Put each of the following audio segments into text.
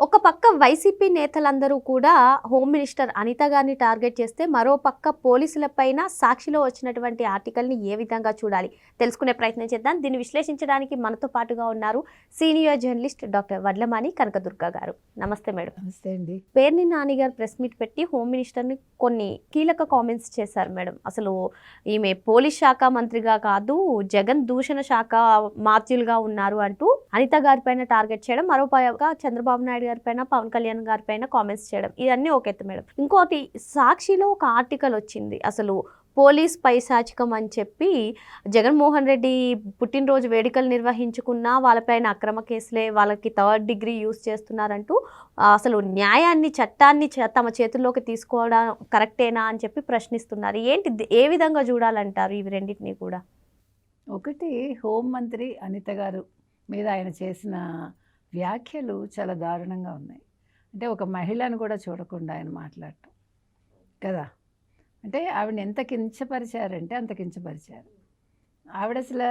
ఒక పక్క వైసీపీ నేతలందరూ కూడా హోమ్ మినిస్టర్ అనిత గారిని టార్గెట్ చేస్తే మరో పక్క పోలీసులపైన సాక్షిలో వచ్చినటువంటి ఆర్టికల్ని ఏ విధంగా చూడాలి? తెలుసుకునే ప్రయత్నం చేద్దాం. దీన్ని విశ్లేషించడానికి మనతో పాటుగా ఉన్నారు senior journalist doctor Vadlamani Kanakadurga garu. నమస్తే మేడం. నమస్తే అండి. పేర్ని నాని గారు ప్రెస్ మీట్ పెట్టి హోమ్ మినిస్టర్ని కొన్ని కీలక కామెంట్స్ చేశారు మేడం. అసలు ఈమె పోలీస్ శాఖ మంత్రిగా కాదు జగన్ దూషణ శాఖ మాత్యులుగా ఉన్నారు అంటూ అనిత గారి పైన టార్గెట్ చేయడం మరో చంద్రబాబు నాయుడు గారి పైన పవన్ కళ్యాణ్ గారి పైన కామెంట్స్ చేయడం. ఇవన్నీ ఒక ఎత్తు మేడం. ఇంకోటి సాక్షిలో ఒక ఆర్టికల్ వచ్చింది. అసలు పోలీస్ పైశాచికం అని చెప్పి జగన్మోహన్ రెడ్డి పుట్టినరోజు వేడుకలు నిర్వహించుకున్నా వాళ్ళపైన అక్రమ కేసులే వాళ్ళకి థర్డ్ డిగ్రీ యూస్ చేస్తున్నారంటూ అసలు న్యాయాన్ని చట్టాన్ని చ- తమ చేతుల్లోకి తీసుకోవడం కరెక్టేనా అని చెప్పి ప్రశ్నిస్తున్నారు. ఏంటి ఏ విధంగా చూడాలంటారు ఇవి రెండింటిని కూడా? ఒకటి హోంమంత్రి అనిత గారు మీద ఆయన చేసిన వ్యాఖ్యలు చాలా దారుణంగా ఉన్నాయి. అంటే ఒక మహిళను కూడా చూడకుండా ఆయన మాట్లాడటం. కదా? అంటే ఆవిడని ఎంత కించపరిచారంటే అంత కించపరిచారు. ఆవిడ అసలు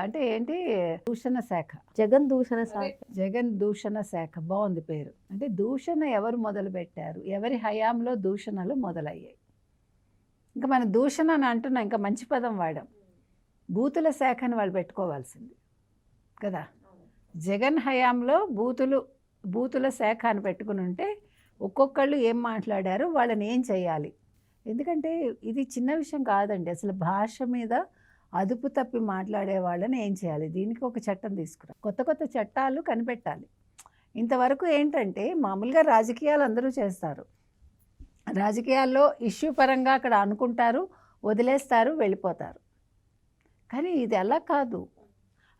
అంటే ఏంటి? దూషణ శాఖ. జగన్ దూషణ శాఖ. జగన్ దూషణ శాఖ బాగుంది పేరు. అంటే దూషణ ఎవరు మొదలు పెట్టారు? ఎవరి హయాంలో దూషణలు మొదలయ్యాయి? ఇంకా మన దూషణ అని అంటున్నాం ఇంకా మంచి పదం వాడాం. బూతుల శాఖని వాళ్ళు పెట్టుకోవాల్సింది. కదా? జగన్ హయాంలో బూతులు బూతుల శాఖ అని పెట్టుకుని ఉంటే ఒక్కొక్కళ్ళు ఏం మాట్లాడారు వాళ్ళని ఏం చేయాలి? ఎందుకంటే ఇది చిన్న విషయం కాదండి. అసలు భాష మీద అదుపు తప్పి మాట్లాడే వాళ్ళని ఏం చేయాలి? దీనికి ఒక చట్టం తీసుకురా. కొత్త కొత్త చట్టాలు కనిపెట్టాలి. ఇంతవరకు ఏంటంటే మామూలుగా రాజకీయాలు అందరూ చేస్తారు. రాజకీయాల్లో ఇష్యూ పరంగా అక్కడ అనుకుంటారు వదిలేస్తారు వెళ్ళిపోతారు. కానీ ఇది అలా కాదు.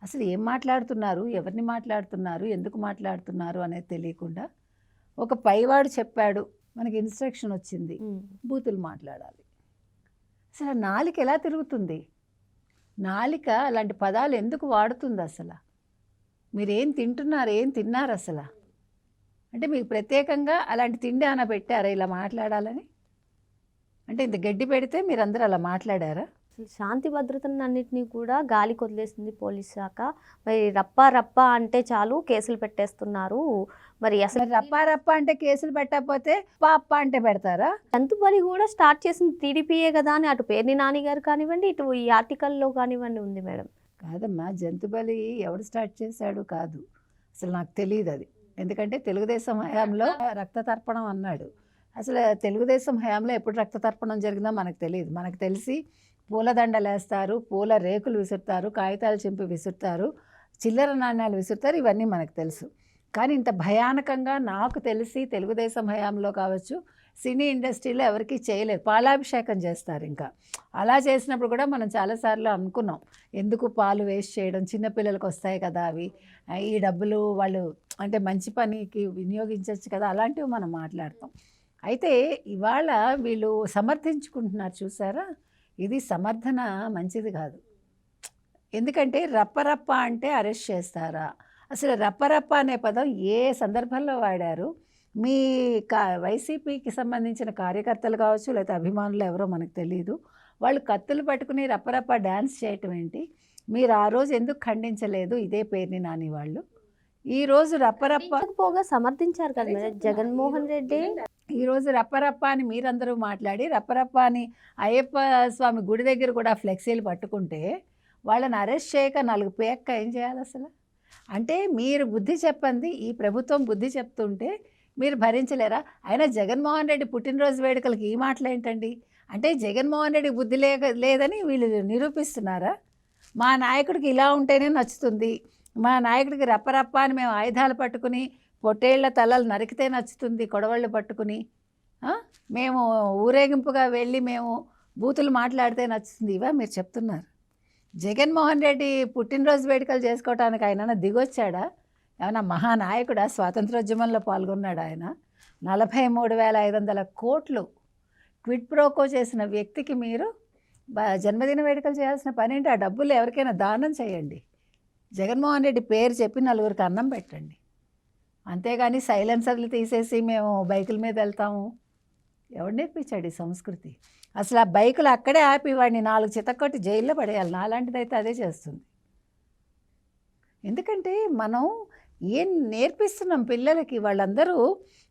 అసలు ఏం మాట్లాడుతున్నారు? ఎవరిని మాట్లాడుతున్నారు? ఎందుకు మాట్లాడుతున్నారు? అనేది తెలియకుండా ఒక పైవాడు చెప్పాడు. మనకి ఇన్స్ట్రక్షన్ వచ్చింది. బూతులు మాట్లాడాలి. అసలు నాలిక ఎలా తిరుగుతుంది? నాలిక అలాంటి పదాలు ఎందుకు వాడుతుంది అసలు? మీరు ఏం తింటున్నారు? ఏం తిన్నారు అసలు? అంటే మీకు ప్రత్యేకంగా అలాంటి తిండి అన్న పెట్టారా ఇలా మాట్లాడాలని? అంటే ఇంత గడ్డి పెడితే మీరందరూ అలా మాట్లాడారా? అసలు శాంతి భద్రతను అన్నింటినీ కూడా గాలికి వదిలేసింది పోలీస్ శాఖ. మరి రప్ప రప్ప అంటే చాలు కేసులు పెట్టేస్తున్నారు. మరి అసలు రప్పా రప్ప అంటే కేసులు పెట్టకపోతే పాప అంటే పెడతారా? బలి కూడా స్టార్ట్ చేసింది టీడీపీయే కదా అని. అటు పేర్ని నాని గారు కానివ్వండి ఇటు ఈ ఆర్టికల్లో కానివ్వండి ఉంది మేడం. కాదమ్మా జంతుబలి ఎవడు స్టార్ట్ చేశాడు కాదు. అసలు నాకు తెలియదు అది. ఎందుకంటే తెలుగుదేశం హయాంలో రక్త తర్పణం అన్నాడు. అసలు తెలుగుదేశం హయాంలో ఎప్పుడు రక్త తర్పణం జరిగిందో మనకు తెలియదు మనకు తెలిసి పూలదండలేస్తారు పూల రేకులు విసురుతారు కాగితాలు చింపి విసురుతారు చిల్లర నాణ్యాలు విసురుతారు ఇవన్నీ మనకు తెలుసు. కానీ ఇంత భయానకంగా నాకు తెలిసి తెలుగుదేశం హయాంలో కావచ్చు సినీ ఇండస్ట్రీలో ఎవరికీ చేయలేదు. పాలాభిషేకం చేస్తారు ఇంకా. అలా చేసినప్పుడు కూడా మనం చాలాసార్లు అనుకున్నాం. ఎందుకు పాలు వేస్ట్ చేయడం? చిన్నపిల్లలకు వస్తాయి కదా అవి. ఈ డబ్బులు వాళ్ళు అంటే మంచి పనికి వినియోగించవచ్చు కదా? అలాంటివి మనం మాట్లాడతాం. అయితే ఇవాళ వీళ్ళు సమర్థించుకుంటున్నారు చూసారా? ఇది సమర్థన మంచిది కాదు. ఎందుకంటే రప్పరప్ప అంటే అరెస్ట్ చేస్తారా? అసలు రప్పరప్ప అనే పదం ఏ సందర్భంలో వాడారు? మీ కా వైసీపీకి సంబంధించిన కార్యకర్తలు కావచ్చు లేకపోతే అభిమానులు ఎవరో మనకు తెలియదు వాళ్ళు కత్తులు పట్టుకుని రప్పరప్ప డ్యాన్స్ చేయటం ఏంటి? మీరు ఆ రోజు ఎందుకు ఖండించలేదు ఇదే పేరుని నాని వాళ్ళు? ఈ రోజు రప్పరప్ప పోగా సమర్థించారు కదా జగన్మోహన్ రెడ్డి? ఈరోజు రప్పరప్ప అని మీరందరూ మాట్లాడి రప్పరప్ప అని అయ్యప్ప స్వామి గుడి దగ్గర కూడా ఫ్లెక్సీలు పట్టుకుంటే వాళ్ళని అరెస్ట్ చేయక నాలుగు పేక్క ఏం చేయాలి అసలు? అంటే మీరు బుద్ధి చెప్పండి ఈ ప్రభుత్వం బుద్ధి చెప్తుంటే మీరు భరించలేరా? అయినా జగన్మోహన్ రెడ్డి పుట్టినరోజు వేడుకలకి ఈ మాటలు ఏంటండి? అంటే జగన్మోహన్ రెడ్డి బుద్ధి లేక లేదని వీళ్ళు నిరూపిస్తున్నారా? మా నాయకుడికి ఇలా ఉంటేనే నచ్చుతుంది. మా నాయకుడికి రప్పరప్ప అని మేము ఆయుధాలు పట్టుకుని పొట్టేళ్ళ తలలు నరికితే నచ్చుతుంది కొడవళ్ళు పట్టుకుని. మేము ఊరేగింపుగా వెళ్ళి మేము బూతులు మాట్లాడితే నచ్చుతుంది. ఇవా మీరు చెప్తున్నారు. జగన్మోహన్ రెడ్డి పుట్టినరోజు వేడుకలు చేసుకోవటానికి ఆయన దిగొచ్చాడా? ఏమైనా మహానాయకుడా? స్వాతంత్రోద్యమంలో పాల్గొన్నాడు ఆయన? నలభై మూడు వేల ఐదు వందల కోట్లు క్విడ్ ప్రోకో చేసిన వ్యక్తికి మీరు బ- జన్మదిన వేడుకలు చేయాల్సిన పని ఏంటి ఆ డబ్బులు ఎవరికైనా దానం చేయండి. జగన్మోహన్ రెడ్డి పేరు చెప్పి నలుగురికి అన్నం పెట్టండి. అంతేగాని సైలెన్సర్లు తీసేసి మేము బైకుల మీద వెళ్తాము. ఎవడు నేర్పించాడు ఈ సంస్కృతి? అసలు ఆ బైకులు అక్కడే ఆపి వాడిని నాలుగు చితక్కొట్టి జైల్లో పడేయాలి. నాలాంటిదైతే అదే చేస్తుంది. ఎందుకంటే మనం ఏం నేర్పిస్తున్నాం పిల్లలకి? వాళ్ళందరూ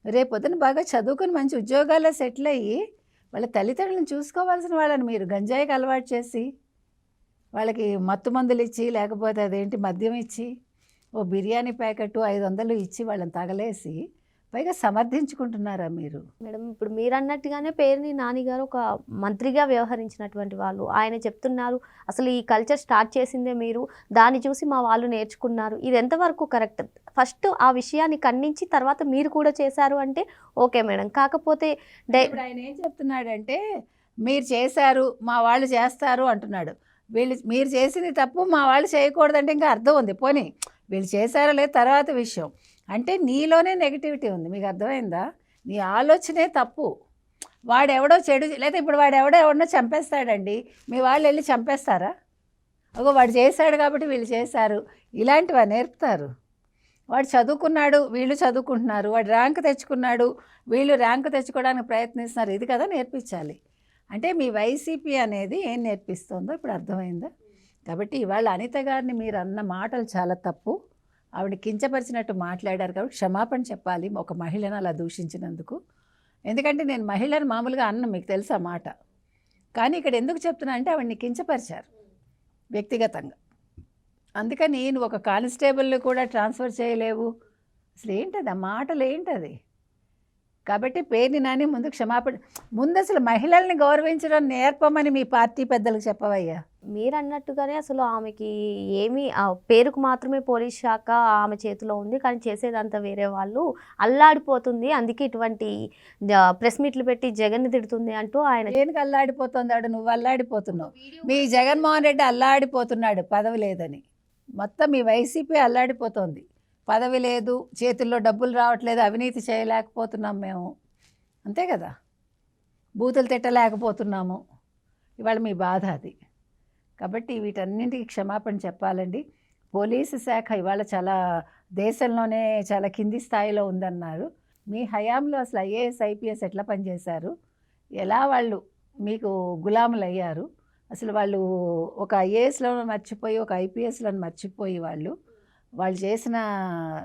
రేపొద్దున బాగా చదువుకొని మంచి ఉద్యోగాల్లో సెటిల్ అయ్యి వాళ్ళ తల్లిదండ్రులను చూసుకోవాల్సిన వాళ్ళని మీరు గంజాయికి అలవాటు చేసి వాళ్ళకి మత్తు మందులు ఇచ్చి లేకపోతే అదేంటి మద్యం ఇచ్చి ఓ బిర్యానీ ప్యాకెట్ ఐదు వందలు ఇచ్చి వాళ్ళని తగలేసి పైగా సమర్థించుకుంటున్నారా మీరు? మేడం ఇప్పుడు మీరు అన్నట్టుగానే పేరుని నానిగారు ఒక మంత్రిగా వ్యవహరించినటువంటి వాళ్ళు. ఆయన చెప్తున్నారు అసలు ఈ కల్చర్ స్టార్ట్ చేసిందే మీరు దాన్ని చూసి మా వాళ్ళు నేర్చుకున్నారు. ఇది ఎంతవరకు కరెక్ట్? ఫస్ట్ ఆ విషయాన్ని ఖండించి తర్వాత మీరు కూడా చేశారు అంటే ఓకే మేడం. కాకపోతే ఆయన ఏం చెప్తున్నాడంటే మీరు చేశారు మా వాళ్ళు చేస్తారు అంటున్నాడు. వీళ్ళు మీరు చేసింది తప్పు మా వాళ్ళు చేయకూడదంటే ఇంకా అర్థం ఉంది. పోనీ వీళ్ళు చేశారలే తర్వాత విషయం. అంటే నీలోనే నెగిటివిటీ ఉంది. మీకు అర్థమైందా? నీ ఆలోచనే తప్పు. వాడెవడో చెడు లేదా ఇప్పుడు వాడు ఎవడో ఎవడో చంపేస్తాడండి. మీ వాళ్ళు వెళ్ళి చంపేస్తారా? అగో వాడు చేశాడు కాబట్టి వీళ్ళు చేశారు. ఇలాంటివి నేర్పుతారు. వాడు చదువుకున్నాడు వీళ్ళు చదువుకుంటున్నారు. వాడు ర్యాంక్ తెచ్చుకున్నాడు వీళ్ళు ర్యాంక్ తెచ్చుకోవడానికి ప్రయత్నిస్తున్నారు. ఇది కదా నేర్పించాలి. అంటే మీ వైసీపీ అనేది ఏం నేర్పిస్తుందో ఇప్పుడు అర్థమైందా? కాబట్టి ఇవాళ అనిత గారిని మీరు అన్న మాటలు చాలా తప్పు. ఆవిడ కించపరిచినట్టు మాట్లాడారు కాబట్టి క్షమాపణ చెప్పాలి. ఒక మహిళను అలా దూషించినందుకు. ఎందుకంటే నేను మహిళను మామూలుగా అన్న మీకు తెలుసా మాట. కానీ ఇక్కడ ఎందుకు చెప్తున్నా అంటే ఆవిడని కించపరిచారు వ్యక్తిగతంగా. అందుకని నువ్వు ఒక కానిస్టేబుల్ని కూడా ట్రాన్స్ఫర్ చేయలేవు. అసలు ఏంటది? ఆ మాటలు ఏంటది? కాబట్టి పేరుని నాని ముందు క్షమాపణ ముందు అసలు మహిళల్ని గౌరవించడం నేర్పమని మీ పార్టీ పెద్దలకు చెప్పవయ్యా? మీరు అన్నట్టుగానే అసలు ఆమెకి ఏమీ ఆ పేరుకు మాత్రమే పోలీస్ శాఖ ఆమె చేతిలో ఉంది కానీ చేసేదంతా వేరే వాళ్ళు. అల్లాడిపోతుంది అందుకే ఇటువంటి ప్రెస్ మీట్లు పెట్టి జగన్ తిడుతుంది అంటూ ఆయన దేనికి అల్లాడిపోతుంది ఆడు? నువ్వు అల్లాడిపోతున్నావు. మీ జగన్మోహన్ రెడ్డి అల్లాడిపోతున్నాడు పదవి లేదని. మొత్తం మీ వైసీపీ అల్లాడిపోతుంది. పదవి లేదు చేతుల్లో డబ్బులు రావట్లేదు అవినీతి చేయలేకపోతున్నాం మేము. అంతే కదా? బూతులు తిట్టలేకపోతున్నాము. ఇవాళ మీ బాధ అది. కాబట్టి వీటన్నింటికి క్షమాపణ చెప్పాలండి. పోలీసు శాఖ ఇవాళ చాలా దేశంలోనే చాలా కింది స్థాయిలో ఉందన్నారు. మీ హయాంలో అసలు ఐఏఎస్ ఐపీఎస్ ఎట్లా పనిచేశారు? ఎలా వాళ్ళు మీకు గులాములు అయ్యారు అసలు వాళ్ళు ఒక ఐఏఎస్లో మర్చిపోయి ఒక ఐపీఎస్లో మర్చిపోయి వాళ్ళు వాళ్ళు చేసిన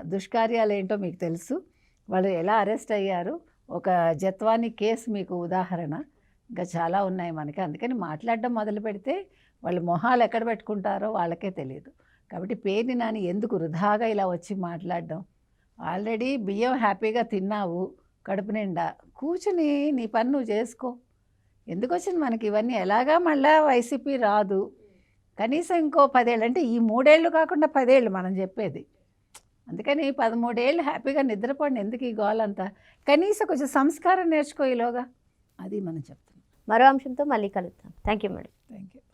దుష్కార్యాలు ఏంటో మీకు తెలుసు. వాళ్ళు ఎలా అరెస్ట్ అయ్యారు? ఒక జత్వాని కేసు మీకు ఉదాహరణ. ఇంకా చాలా ఉన్నాయి మనకి. అందుకని మాట్లాడడం మొదలు పెడితే వాళ్ళు మొహాలు ఎక్కడ పెట్టుకుంటారో వాళ్ళకే తెలియదు. కాబట్టి పేరుని నాని ఎందుకు వృధాగా ఇలా వచ్చి మాట్లాడడం? ఆల్రెడీ బియ్యం హ్యాపీగా తిన్నావు కడుపు నిండా. కూర్చుని నీ పని నువ్వు చేసుకో. ఎందుకు వచ్చింది మనకి? ఇవన్నీ ఎలాగా మళ్ళా వైసీపీ రాదు. కనీసం ఇంకో పదేళ్ళు అంటే ఈ మూడేళ్ళు కాకుండా పదేళ్ళు మనం చెప్పేది. అందుకని పదమూడేళ్ళు హ్యాపీగా నిద్రపోండి ఎందుకు ఈ గోలంతా? కనీసం కొంచెం సంస్కారం నేర్చుకో ఈలోగా. అది మనం చెప్తున్నాం. మరో అంశంతో మళ్ళీ కలుద్దాం. Thank you madam thank you